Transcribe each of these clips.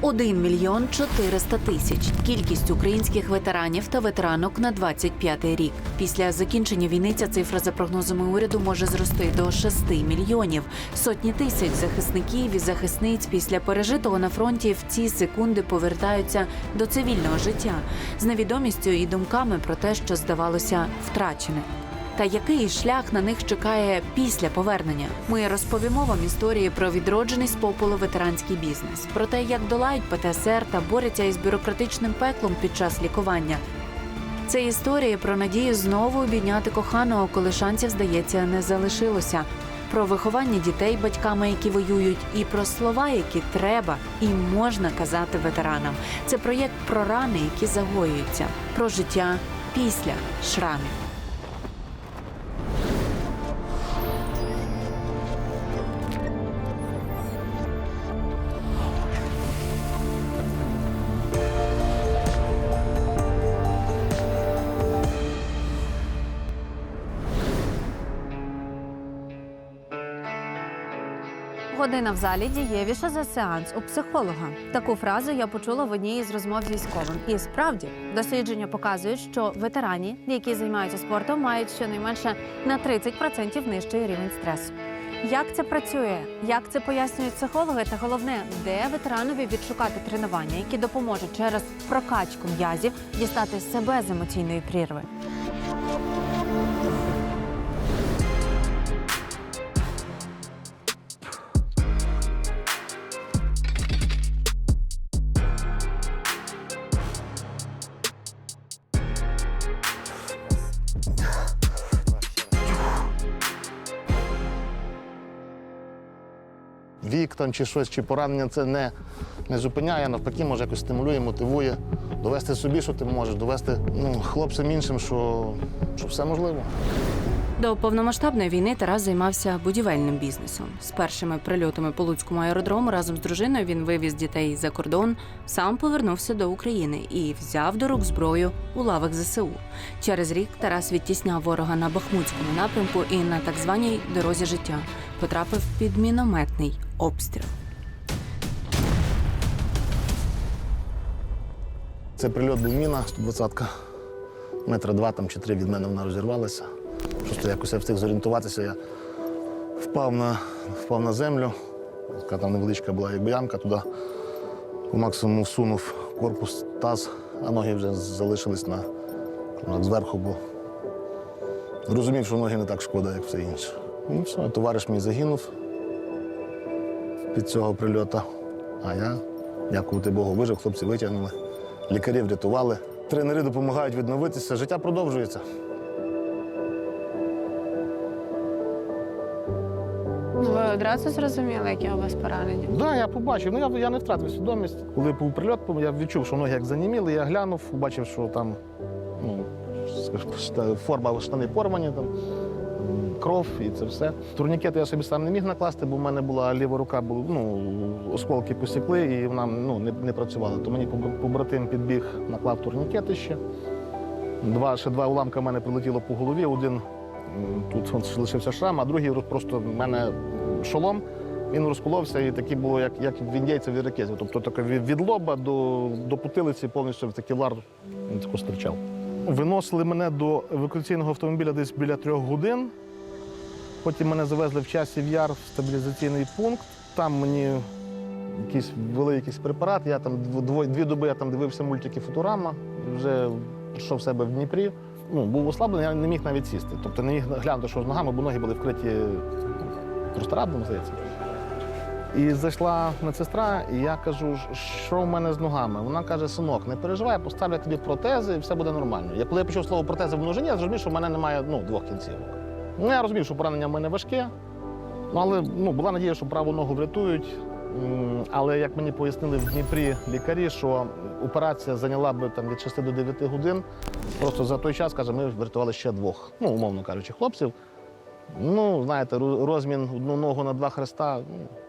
1 мільйон 400 тисяч. Кількість українських ветеранів та ветеранок на 25-й рік. Після закінчення війни ця цифра за прогнозами уряду може зрости до 6 мільйонів. Сотні тисяч захисників і захисниць після пережитого на фронті в ці секунди повертаються до цивільного життя з невідомістю і думками про те, що здавалося втрачене. Та який шлях на них чекає після повернення? Ми розповімо вам історії про відроджений з попелу ветеранський бізнес, про те, як долають ПТСР та борються із бюрократичним пеклом під час лікування. Це історії про надію знову обійняти коханого, коли шансів, здається, не залишилося. Про виховання дітей батьками, які воюють, і про слова, які треба і можна казати ветеранам. Це проєкт про рани, які загоюються, про життя після шрамів. Година в залі дієвіша за сеанс у психолога. Таку фразу я почула в одній із розмов з військовим. І справді дослідження показують, що ветерані, які займаються спортом, мають щонайменше на 30% нижчий рівень стресу. Як це працює? Як це пояснюють психологи? Та головне, де ветеранові відшукати тренування, які допоможуть через прокачку м'язів дістати себе з емоційної прірви? Там чи щось, чи поранення це не, не зупиняє, навпаки, може якось стимулює, мотивує, довести собі, що ти можеш, довести ну, хлопцям іншим, що, що все можливо. До повномасштабної війни Тарас займався будівельним бізнесом. З першими прильотами по Луцькому аеродрому разом з дружиною він вивіз дітей за кордон, сам повернувся до України і взяв до рук зброю у лавах ЗСУ. Через рік Тарас відтісняв ворога на Бахмутському напрямку і на так званій дорозі життя потрапив під мінометний обстріл. Це прильот був міна 120-ка, метра два там, чи три від мене вона розірвалася. Просто якось я встиг зорієнтуватися, я впав на, впав на землю, така там невеличка була якби ямка, туди по максимуму всунув корпус, таз, а ноги вже залишились на, зверху, бо розумів, що ноги не так шкода, як все інше. І все, товариш мій загинув під цього прильоту, а я, дякувати Богу, вижив, хлопці витягнули. Лікарі врятували. Тренери допомагають відновитися. Життя продовжується. Ви одразу зрозуміли, яке у вас поранення? Так, да, я побачив. Ну я, я не втратив свідомість. Коли був прильот, я відчув, що ноги як заніміли. Я глянув, побачив, що там ну, форма штани порвані, там, кров і це все. Турнікети я собі сам не міг накласти, бо в мене була ліва рука, ну, осколки посікли і вона ну, не, не працювала. То мені побратим підбіг, наклав турнікети ще. Два, ще два уламка в мене прилетіло по голові. Один тут лишився шрам, а другий просто в мене шолом. Він розколовся і такі було, як, як в індійця в іракезі. Тобто від, лоба до, до потилиці повністю в такий лар він тако стирчав. Виносили мене до евакуаційного автомобіля десь біля трьох годин. Потім мене завезли в часів яр в стабілізаційний пункт. Там мені якісь ввели якийсь препарат. Я там дво- дві доби я там дивився мультики Футурама, вже прийшов в себе в Дніпрі. Ну, був ослаблений, я не міг навіть сісти. Тобто не міг глянути, що з ногами, бо ноги були вкриті простирадлом, здається. І зайшла медсестра, і я кажу, що в мене з ногами. Вона каже: синок, не переживай, поставлю тобі протези, і все буде нормально. Я коли я почув слово протези в множині, я зрозумів, що в мене немає ну, двох кінцівок. Ну, я розумів, що поранення в мене важке, ну, але ну, була надія, що праву ногу врятують. Але як мені пояснили в Дніпрі лікарі, що операція зайняла б там від 6 до 9 годин. Просто за той час, каже, ми врятували ще двох, ну, умовно кажучи, хлопців. Ну, знаєте, розмін одну ногу на два хреста. Ну.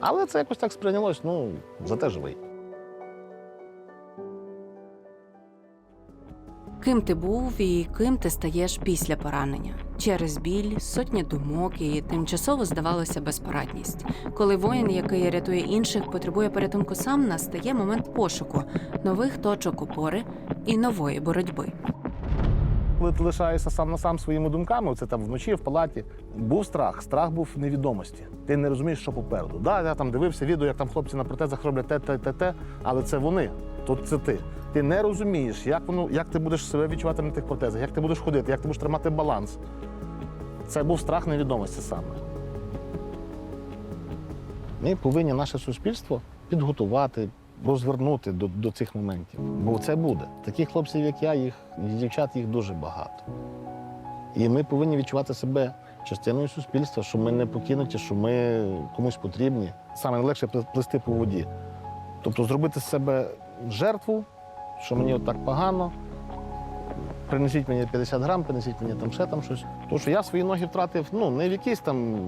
Але це якось так сприйнялось, ну, зате живий. Ким ти був і ким ти стаєш після поранення? Через біль, сотні думок і тимчасово здавалося безпорадність. Коли воїн, який рятує інших, потребує порятунку сам, настає момент пошуку нових точок опори і нової боротьби. Коли ти лишаєшся сам на сам своїми думками, це там вночі в палаті, був страх. Страх був невідомості. Ти не розумієш, що попереду. Да, я там дивився відео, як там хлопці на протезах роблять те, те, те, але це вони. Тут це ти. Ти не розумієш, як воно, як ти будеш себе відчувати на тих протезах, як ти будеш ходити, як ти будеш тримати баланс. Це був страх невідомості саме. Ми повинні наше суспільство підготувати, розвернути до, до цих моментів. Бо це буде. Таких хлопців, як я, їх, дівчат, їх дуже багато. І ми повинні відчувати себе частиною суспільства, що ми не покинуті, що ми комусь потрібні. Саме найлегше плести по воді. Тобто зробити з себе жертву, що мені отак погано. Принесіть мені 50 грам, принесіть мені там ще там щось. Тому що я свої ноги втратив ну, не в якійсь там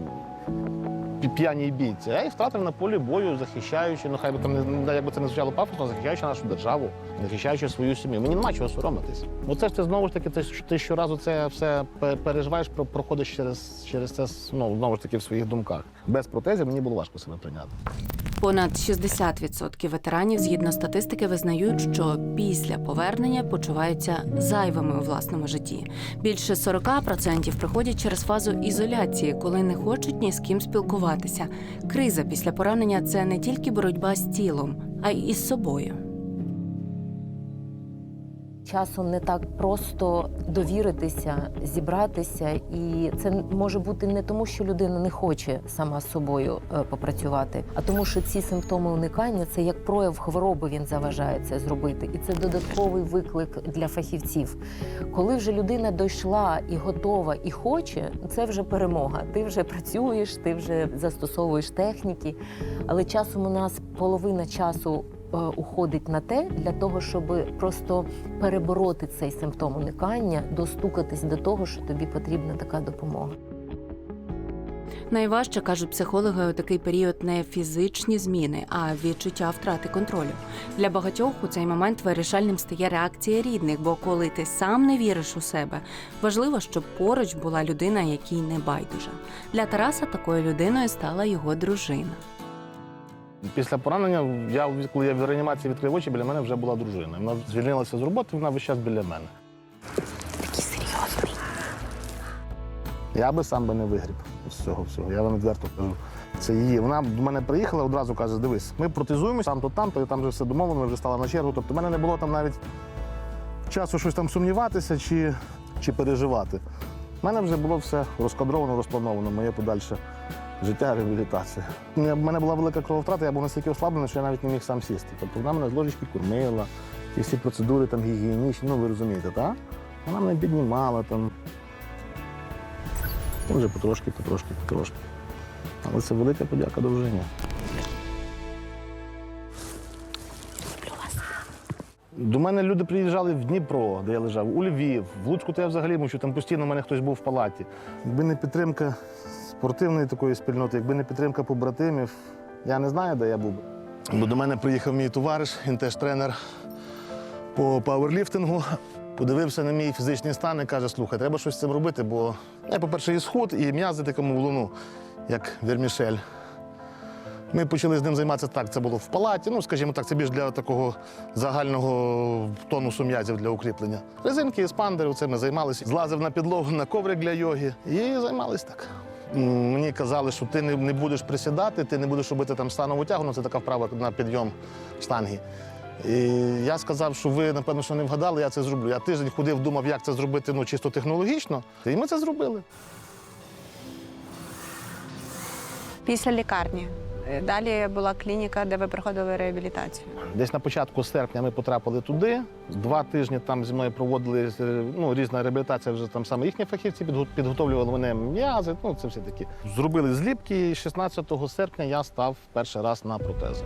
п'яній бійці, а й втратив на полі бою, захищаючи, ну хай би там не якби це не звучало пафосно, захищаючи нашу державу, захищаючи свою сім'ю. Мені нема чого соромитись. Бо це ж ти знову ж таки, ти, ти щоразу це все переживаєш, проходиш через, через це ну, знову ж таки в своїх думках. Без протезів мені було важко себе прийняти. Понад 60% ветеранів, згідно статистики, визнають, що після повернення почуваються зайвими у власному житті. Більше 40% приходять через фазу ізоляції, коли не хочуть ні з ким спілкуватися. Криза після поранення це не тільки боротьба з тілом, а й із собою. Часом не так просто довіритися, зібратися, і це може бути не тому, що людина не хоче сама з собою е, попрацювати, а тому, що ці симптоми уникання це як прояв хвороби. Він заважає це зробити, і це додатковий виклик для фахівців. Коли вже людина дійшла і готова, і хоче, це вже перемога. Ти вже працюєш, ти вже застосовуєш техніки, але часом у нас половина часу уходить на те для того, щоб просто перебороти цей симптом уникання, достукатись до того, що тобі потрібна така допомога. Найважче кажуть психологи у такий період не фізичні зміни, а відчуття втрати контролю. Для багатьох у цей момент вирішальним стає реакція рідних, бо коли ти сам не віриш у себе, важливо, щоб поруч була людина, якій не байдуже. Для Тараса такою людиною стала його дружина. Після поранення, я, коли я в реанімації відкрив очі, біля мене вже була дружина. Вона звільнилася з роботи, вона весь час біля мене. Такий серйозний. Я би сам би не вигріб з цього всього. Я вам відверто кажу. Це її. Вона до мене приїхала, одразу каже: дивись, ми протезуємося там, то там, то там вже все домовлено, ми вже стала на чергу. Тобто в мене не було там навіть часу щось там сумніватися чи, чи переживати. У мене вже було все розкадровано, розплановано, моє подальше життя, реабілітація. У мене- була велика крововтрата, я був настільки ослаблений, що я навіть не міг сам сісти. Тобто вона мене з ложечки кормила, ті всі процедури там гігієнічні, ну ви розумієте, так? Вона мене піднімала там. Ну, Вже потрошки, потрошки, потрошки. Але це велика подяка дружині. До мене люди приїжджали в Дніпро, де я лежав, у Львів, в Луцьку, то я взагалі мовчу, там постійно в мене хтось був в палаті. Якби не підтримка спортивної такої спільноти, якби не підтримка побратимів, я не знаю, де я був. Бо до мене приїхав мій товариш, він теж тренер по пауерліфтингу. Подивився на мій фізичний стан і каже: слухай, треба щось з цим робити, бо я, по-перше, і схуд, і м'язи такому в луну, як вермішель. Ми почали з ним займатися так. Це було в палаті. Ну, скажімо так, це більш для такого загального тонусу м'язів для укріплення. Резинки, еспандери, це ми займалися. Злазив на підлогу на коврик для йоги і займалися так. Мені казали, що ти не будеш присідати, ти не будеш робити там станову тягу, ну це така вправа на підйом штанги. І я сказав, що ви, напевно, що не вгадали, я це зроблю. Я тиждень ходив, думав, як це зробити ну, чисто технологічно, і ми це зробили. Після лікарні. Далі була клініка, де ви проходили реабілітацію. Десь на початку серпня ми потрапили туди. Два тижні там зі мною проводили е, ну, різна реабілітація, вже там саме їхні фахівці підго- підготовлювали мене м'язи. Ну, це все такі. Зробили зліпки, і 16 серпня я став перший раз на протези.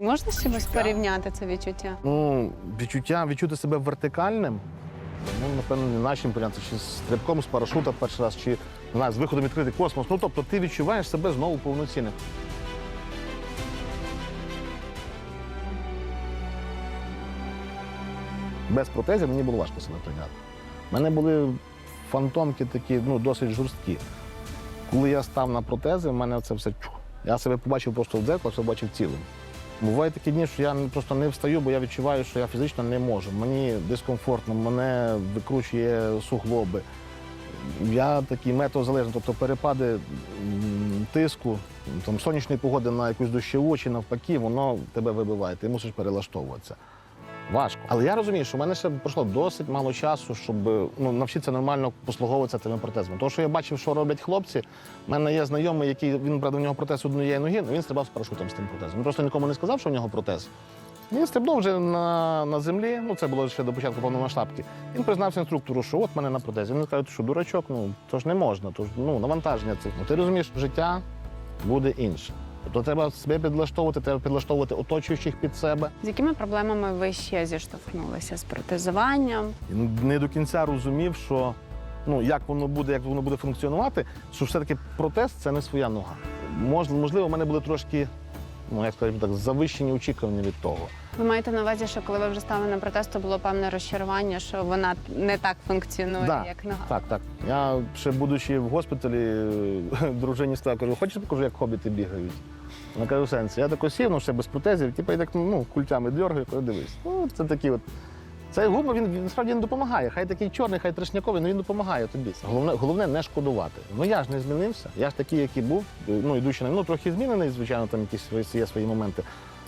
Можна з чимось порівняти це відчуття? Ну, відчуття відчути себе вертикальним. Ну, напевно, не нашим варіантом, чи стрибком з парашута перший раз, чи не з виходом відкритий космос. Ну, тобто ти відчуваєш себе знову повноцінним. Без протезів мені було важко себе прийняти. У мене були фантомки такі ну, досить жорсткі. Коли я став на протези, в мене це все чух. Я себе побачив просто в дзеркало, все бачив цілим. Бувають такі дні, що я просто не встаю, бо я відчуваю, що я фізично не можу. Мені дискомфортно, мене викручує суглоби. Я такий метеозалежний, тобто перепади тиску, там, сонячної погоди на якусь дощову чи навпаки, воно тебе вибиває, ти мусиш перелаштовуватися. Важко. Але я розумію, що в мене ще пройшло досить мало часу, щоб ну, навчитися нормально послуговуватися тими протезами. Тому що я бачив, що роблять хлопці. У мене є знайомий, який він брав у нього протез однієї ноги, але він стрибав з парашутом з тим протезом. Він просто нікому не сказав, що в нього протез. Він стрибнув вже на, на землі, ну це було ще до початку повномасштабки. Він признався інструктору, що от мене на протезі. Він каже, що дурачок, ну то ж не можна, то ж ну навантаження це. Ну, ти розумієш, життя буде інше. Тобто треба себе підлаштовувати, треба підлаштовувати оточуючих під себе. З якими проблемами ви ще зіштовхнулися з протезуванням? Не до кінця розумів, що ну як воно буде, як воно буде функціонувати, що все-таки протез це не своя нога. Мож- Можливо, в мене були трошки, ну як скажімо так, завищені очікування від того. Ви маєте на увазі, що коли ви вже стали на протез, то було певне розчарування, що вона не так функціонує, Да. як нога. Так, так. Я ще будучи в госпіталі, дружині сказав, кажу, хочеш покажу, як хобіти бігають. Каже, сенсі, я тако сів, ну ще без протезів, типу, я так ну, культями дергаю, кажу, дивись. Ну, це такі от. Цей гумор він, насправді не допомагає. Хай такий чорний, хай трешняковий, але він допомагає тобі. Головне, головне не шкодувати. Ну я ж не змінився. Я ж такий, який був, ну йдучи на ну, трохи змінений, звичайно, там якісь свої, є свої моменти.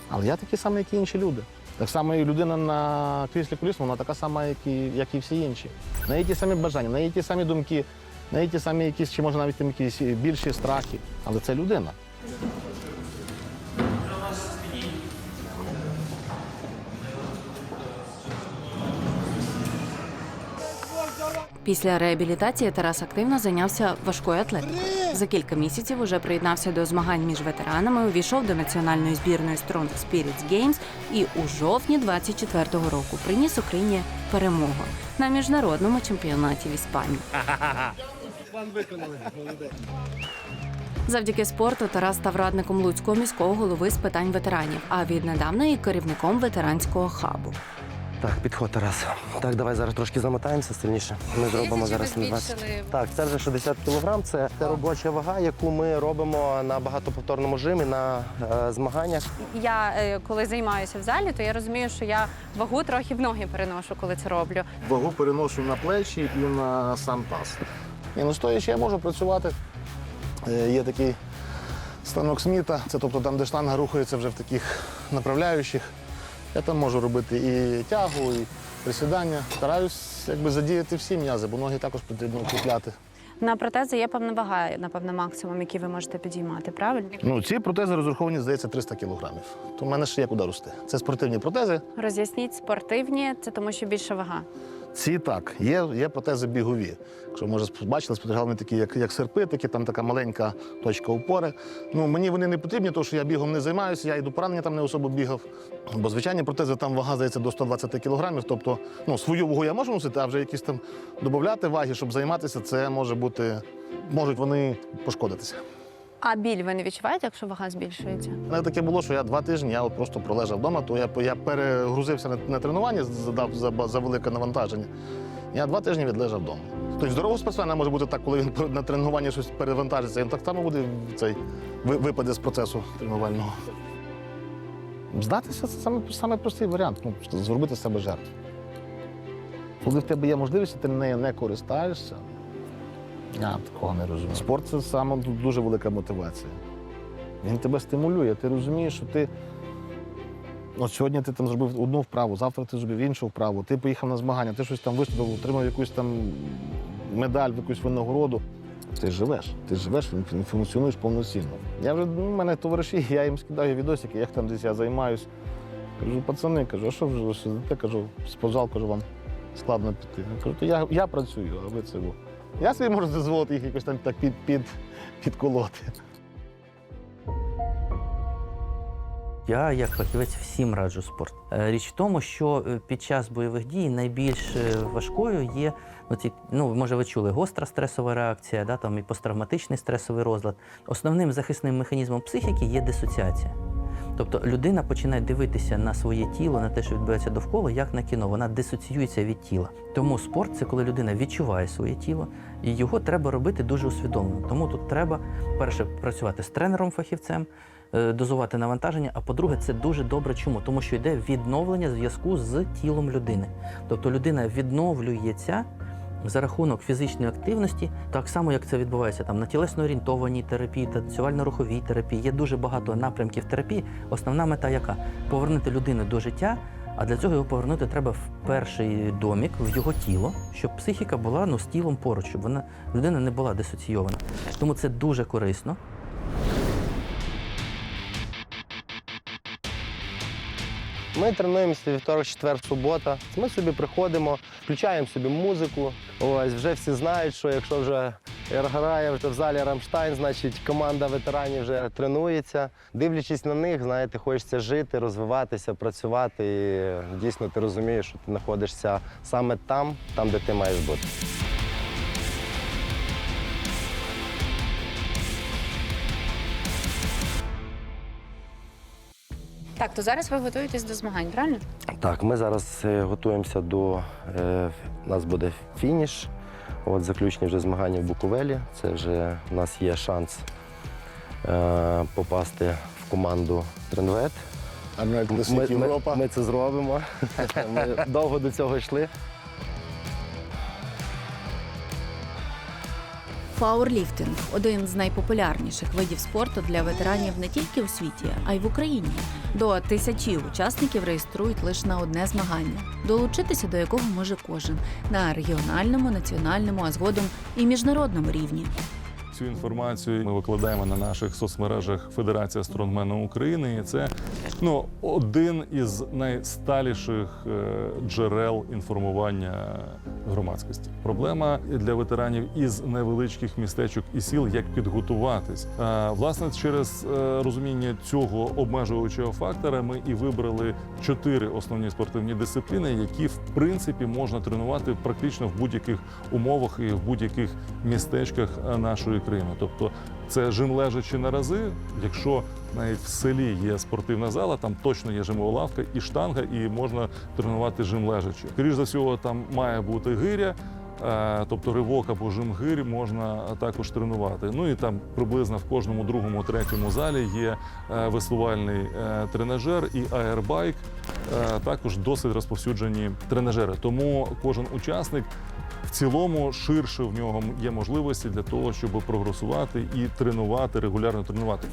Але я такий самий, як і інші люди. Так само і людина на кріслі колісному, вона така сама, як і, як і всі інші. В неї ті самі бажання, в неї ті самі думки, в неї ті самі якісь, чи може навіть там якісь більші страхи. Але це людина. Після реабілітації Тарас активно зайнявся важкою атлетикою. За кілька місяців уже приєднався до змагань між ветеранами, увійшов до національної збірної Strong Spirits Games і у жовтні 24-го року приніс Україні перемогу на міжнародному чемпіонаті в Іспанії. Завдяки спорту Тарас став радником Луцького міського голови з питань ветеранів, а віднедавна і керівником ветеранського хабу. Так, підход, Тарас. Так, давай зараз трошки замотаємося сильніше. Ми зробимо зараз на 20. Так, це вже 60 кілограм. Це робоча вага, яку ми робимо на багатоповторному жимі на е, змаганнях. Я е, коли займаюся в залі, то я розумію, що я вагу трохи в ноги переношу, коли це роблю. Вагу переношу на плечі і на сам таз. І ну стоячи я можу працювати. Е, Є такий станок Сміта, це тобто там, де штанга рухається вже в таких направляючих. Я там можу робити і тягу, і присідання. Стараюсь якби задіяти всі м'язи, бо ноги також потрібно укріпляти. На протези є певна вага, напевно, максимум, який ви можете підіймати, правильно? Ну, ці протези розраховані, здається, 300 кілограмів. То в мене ще є куди рости. Це спортивні протези. Роз'ясніть спортивні, це тому, що більша вага. Ці так, є, є протези бігові. Якщо може бачили, спостерігали такі, як, як серпи, такі там така маленька точка опори. Ну мені вони не потрібні, тому що я бігом не займаюся, я до поранення там не особо бігав. Бо звичайні протези там вага здається до 120 кілограмів. Тобто, ну свою вагу я можу носити, а вже якісь там додати ваги, щоб займатися, це може бути, можуть вони пошкодитися. А біль ви не відчуваєте, якщо вага збільшується? У мене таке було, що я два тижні я просто пролежав вдома, то я, я перегрузився на, на тренування, задав за, за велике навантаження. Я два тижні відлежав вдома. Тобто здорового спортсмена може бути так, коли він на тренуванні щось перевантажиться, він так само буде цей випаде з процесу тренувального. Здатися це саме, саме простий варіант, ну, зробити з себе жертву. Коли в тебе є можливість, ти нею не користаєшся, я такого не розумію. Спорт це саме дуже велика мотивація. Він тебе стимулює. Ти розумієш, що ти. От сьогодні ти там зробив одну вправу, завтра ти зробив іншу вправу, ти поїхав на змагання, ти щось там виступив, отримав якусь там медаль, якусь винагороду. Ти живеш, ти живеш, функціонуєш повноцінно. Я вже ну, в мене товариші, я їм скидаю відосики, як там десь я займаюсь. Кажу, пацани, кажу, а що ви вже сидите? Кажу, в кажу, вам складно піти. Я кажу, то я, я працюю, а ви це. Во». Я собі можу дозволити їх якось там так під, під, підколоти. Я, як фахівець, всім раджу спорт. Е, Річ в тому, що е, під час бойових дій найбільш е, важкою є, ну, ці, ну може, ви чули, гостра стресова реакція, да, там і посттравматичний стресовий розлад. Основним захисним механізмом психіки є дисоціація. Тобто людина починає дивитися на своє тіло, на те, що відбувається довкола, як на кіно. Вона дисоціюється від тіла. Тому спорт це коли людина відчуває своє тіло, і його треба робити дуже усвідомлено. Тому тут треба перше працювати з тренером-фахівцем, е, дозувати навантаження. А по-друге, це дуже добре. Чому? Тому що йде відновлення зв'язку з тілом людини. Тобто людина відновлюється за рахунок фізичної активності, так само як це відбувається там на тілесно орієнтованій терапії, танцювально-руховій терапії. Є дуже багато напрямків терапії. Основна мета яка? Повернути людину до життя. А для цього його повернути треба в перший домік, в його тіло, щоб психіка була ну, з тілом поруч, щоб вона людина не була дисоційована. Тому це дуже корисно. Ми тренуємося вівторок, четвер, субота. Ми собі приходимо, включаємо собі музику. Ось вже всі знають, що якщо вже грає вже в залі Рамштайн, значить команда ветеранів вже тренується. Дивлячись на них, знаєте, хочеться жити, розвиватися, працювати. І дійсно ти розумієш, що ти знаходишся саме там, там, де ти маєш бути. Так, то зараз ви готуєтесь до змагань, правильно? Так, ми зараз е, готуємося до. Е, у нас буде фініш. От заключні вже змагання в Буковелі. Це вже у нас є шанс е, попасти в команду Тренвет. А на Ми, ми, ми це зробимо. Ми довго до цього йшли. Пауерліфтинг один з найпопулярніших видів спорту для ветеранів не тільки у світі, а й в Україні. До тисячі учасників реєструють лише на одне змагання, долучитися до якого може кожен на регіональному, національному, а згодом і міжнародному рівні. Цю інформацію ми викладаємо на наших соцмережах Федерація стронгмену України. І це ну, один із найсталіших е, джерел інформування громадськості. Проблема для ветеранів із невеличких містечок і сіл, як підготуватись. Власне, через е, розуміння цього обмежуючого фактора ми і вибрали чотири основні спортивні дисципліни, які в принципі можна тренувати практично в будь-яких умовах і в будь-яких містечках е, нашої країни. Тобто це жим лежачи на рази. Якщо навіть в селі є спортивна зала, там точно є жимова і штанга, і можна тренувати жим лежачи. Скоріше за всього, там має бути гиря. е, Тобто ривок або жим гирі можна також тренувати. Ну і там приблизно в кожному другому, третьому залі є е, веслувальний е, тренажер і аербайк. Також досить розповсюджені тренажери. Тому кожен учасник цілому ширше в нього є можливості для того, щоб прогресувати і тренувати, регулярно тренувати.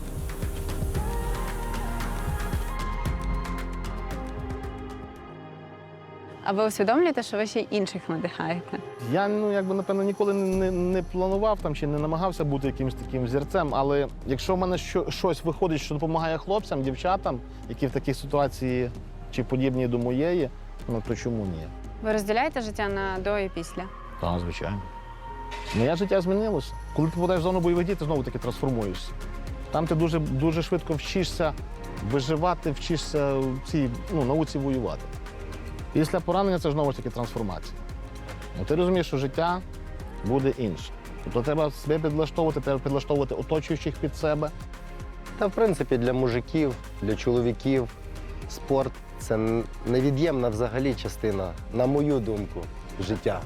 А ви усвідомлюєте, що ви ще й інших надихаєте? Я ну якби напевно ніколи не, не, не планував там чи не намагався бути якимось таким зірцем. Але якщо в мене що, щось виходить, що допомагає хлопцям, дівчатам, які в такій ситуації чи подібні до моєї, ну то чому ні? Ви розділяєте життя на до і після? Так, звичайно. Моє життя змінилося. Коли ти попадаєш в зону бойових дій, ти знову таки трансформуєшся. Там ти дуже, дуже швидко вчишся виживати, вчишся в цій ну, науці воювати. Після поранення це знову ж таки трансформація. Ну, ти розумієш, що життя буде інше. Тобто треба себе підлаштовувати, треба підлаштовувати оточуючих під себе. Та в принципі для мужиків, для чоловіків спорт це невід'ємна взагалі частина, на мою думку, життя.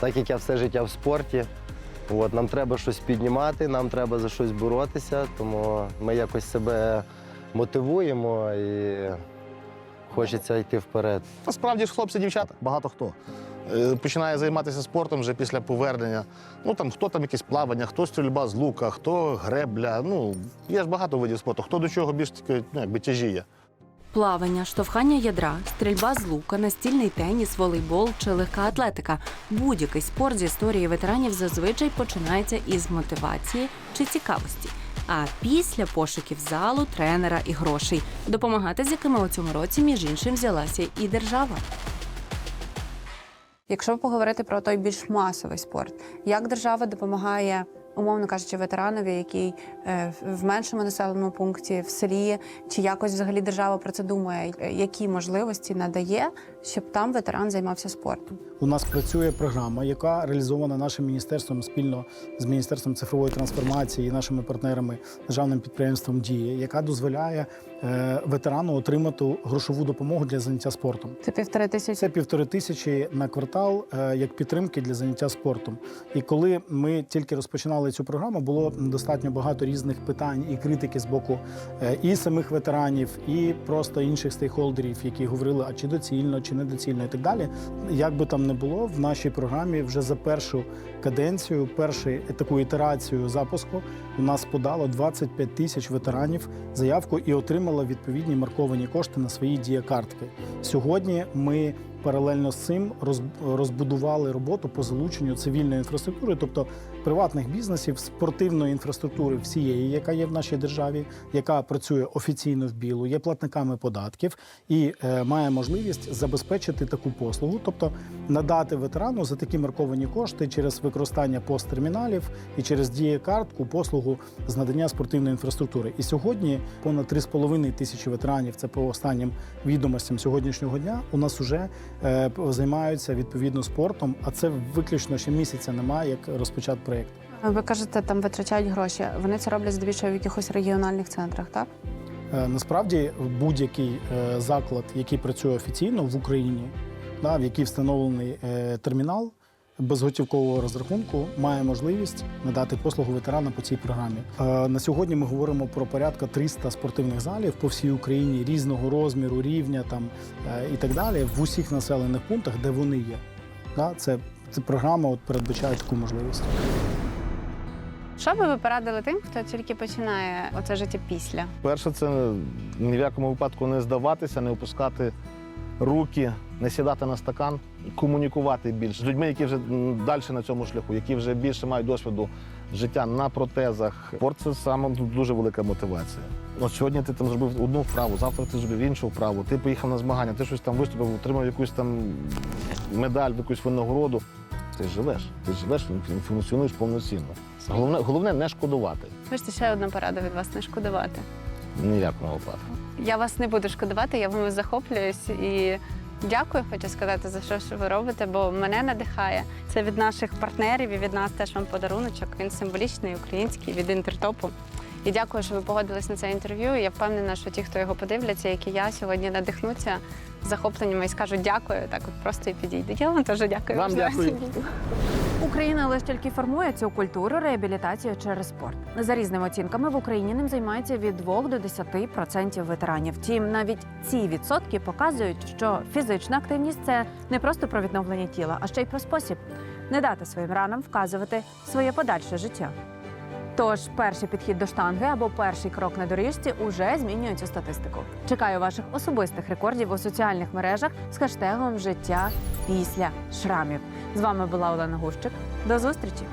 Так як я все життя в спорті, от, нам треба щось піднімати, нам треба за щось боротися, тому ми якось себе мотивуємо і хочеться йти вперед. Насправді ж хлопці, дівчата, багато хто е, починає займатися спортом вже після повернення. Ну там хто там якесь плавання, хто стрільба з лука, хто гребля. Ну є ж багато видів спорту. Хто до чого більш ну, тяжіє. Плавання, штовхання ядра, стрільба з лука, настільний теніс, волейбол чи легка атлетика. Будь-який спорт з історії ветеранів зазвичай починається із мотивації чи цікавості. А після пошуків залу, тренера і грошей, допомагати з якими у цьому році, між іншим, взялася і держава. Якщо поговорити про той більш масовий спорт, як держава допомагає умовно кажучи, ветеранові, який е, в меншому населеному пункті, в селі, чи якось взагалі держава про це думає, які можливості надає, щоб там ветеран займався спортом? У нас працює програма, яка реалізована нашим міністерством спільно з міністерством цифрової трансформації і нашими партнерами державним підприємством Дія, яка дозволяє ветерану отримати грошову допомогу для заняття спортом. Це півтори тисячі. Це півтори тисячі на квартал е, як підтримки для заняття спортом. І коли ми тільки розпочинали цю програму, було достатньо багато різних питань і критики з боку е, і самих ветеранів, і просто інших стейкхолдерів, які говорили, а чи доцільно, чи недоцільно, і так далі. Як би там не було, в нашій програмі вже за першу каденцію, першу таку ітерацію запуску у нас подало 25 тисяч ветеранів заявку і отримало відповідні марковані кошти на свої дієкартки. Сьогодні ми паралельно з цим роз- розбудували роботу по залученню цивільної інфраструктури, тобто приватних бізнесів, спортивної інфраструктури всієї, яка є в нашій державі, яка працює офіційно в білу, є платниками податків і е, має можливість забезпечити таку послугу, тобто надати ветерану за такі марковані кошти через використання посттерміналів і через дієкартку послугу з надання спортивної інфраструктури. І сьогодні понад 3,5 тисячі ветеранів, це по останнім відомостям сьогоднішнього дня, у нас вже е, займаються відповідно спортом, а це виключно ще місяця немає, як розпочат проєкт. Ви кажете, там витрачають гроші. Вони це роблять здебільшого в якихось регіональних центрах, так? Е, Насправді будь-який е, заклад, який працює офіційно в Україні, в який встановлений е, термінал безготівкового розрахунку, має можливість надати послугу ветерана по цій програмі. Е, На сьогодні ми говоримо про порядка 300 спортивних залів по всій Україні різного розміру, рівня там е, і так далі, в усіх населених пунктах, де вони є. Це, це програма от передбачає таку можливість. Що би ви порадили тим, хто тільки починає оце життя після? Перше, це ні в якому випадку не здаватися, не опускати руки, не сідати на стакан, комунікувати більше з людьми, які вже далі на цьому шляху, які вже більше мають досвіду життя на протезах. Спорт це саме дуже велика мотивація. От сьогодні ти там зробив одну вправу, завтра ти зробив іншу вправу. Ти поїхав на змагання, ти щось там виступив, отримав якусь там медаль, якусь винагороду. Ти живеш, ти живеш, функціонуєш повноцінно. Головне, головне не шкодувати. Бачите, ще одна порада від вас не шкодувати. Ніякого випадку. Я вас не буду шкодувати, я вами захоплююсь і дякую, хочу сказати, за що, що ви робите, бо мене надихає. Це від наших партнерів і від нас теж вам подаруночок. Він символічний, український, від інтертопу. І дякую, що ви погодились на це інтерв'ю. Я впевнена, що ті, хто його подивляться, як і я, сьогодні надихнуться захопленнями і скажуть дякую. Так от просто і підійдуть. Я вам теж дякую. Вам дякую. Україна лише тільки формує цю культуру реабілітації через спорт. За різними оцінками в Україні ним займається від 2 до 10% ветеранів. Втім, навіть ці відсотки показують, що фізична активність це не просто про відновлення тіла, а ще й про спосіб не дати своїм ранам вказувати своє подальше життя. Тож перший підхід до штанги або перший крок на доріжці уже змінює цю статистику. Чекаю ваших особистих рекордів у соціальних мережах з хештегом життя після шрамів. З вами була Олена Гущик. До зустрічі!